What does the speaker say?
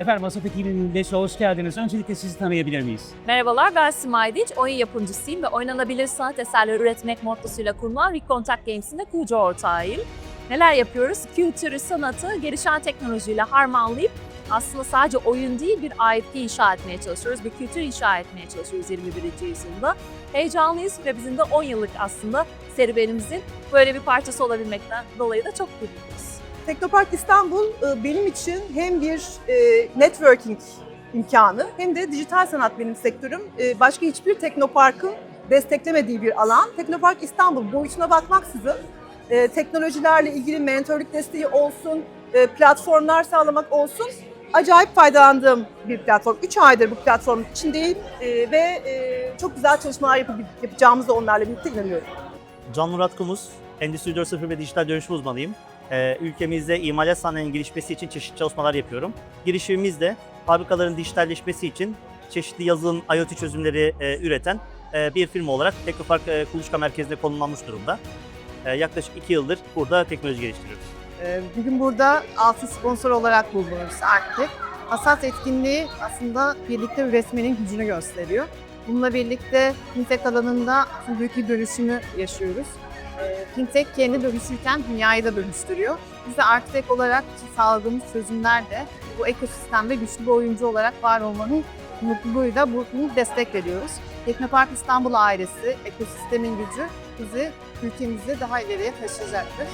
Efendim Asaf 2025'e hoş geldiniz. Öncelikle sizi tanıyabilir miyiz? Merhabalar ben Simay Dinç, oyun yapımcısıyım ve oynanabilir sanat eserleri üretmek mottosuyla kurulan Recontact Games'in de kurucu ortağıyım. Neler yapıyoruz? Kültürü, sanatı gelişen teknolojiyle harmanlayıp aslında sadece oyun değil bir IP inşa etmeye çalışıyoruz, bir kültür inşa etmeye çalışıyoruz 21. yüzyılda. Heyecanlıyız ve bizim de 10 yıllık aslında serüvenimizin böyle bir parçası olabilmekten dolayı da çok mutluyuz. Teknopark İstanbul e, benim için hem bir e, networking imkanı hem de dijital sanat benim sektörüm. E, Başka hiçbir teknoparkın desteklemediği bir alan. Teknopark İstanbul boyutuna bakmaksızın teknolojilerle ilgili mentorluk desteği olsun, platformlar sağlamak olsun acayip faydalandığım bir platform. 3 aydır bu platformun içindeyim ve çok güzel çalışmalar yapacağımızı onlarla birlikte inanıyorum. Can Murat Kumuz, Endüstri 4.0 ve dijital dönüşüm uzmanıyım. Ee, ülkemizde imalat sanayinin gelişmesi için çeşitli çalışmalar yapıyorum. Girişimimiz de fabrikaların dijitalleşmesi için çeşitli yazılım IoT çözümleri e, üreten e, bir firma olarak Teknopark e, Kuluçka Merkezi'nde konumlanmış durumda. Yaklaşık iki yıldır burada teknoloji geliştiriyoruz. Bugün burada altı sponsor olarak bulunuyoruz artık. Asas etkinliği aslında birlikte üretmenin gücünü gösteriyor. Bununla birlikte fintech alanında büyük bir dönüşümü yaşıyoruz. Fintech kendi dönüşürken dünyayı da dönüştürüyor. Biz de Arktech olarak sağladığımız çözümler de bu ekosistemde güçlü bir oyuncu olarak var olmanın mutluluğuyla bunu destek veriyoruz. Teknopark İstanbul ailesi, ekosistemin gücü bizi ülkemizi daha ileriye taşıyacaktır.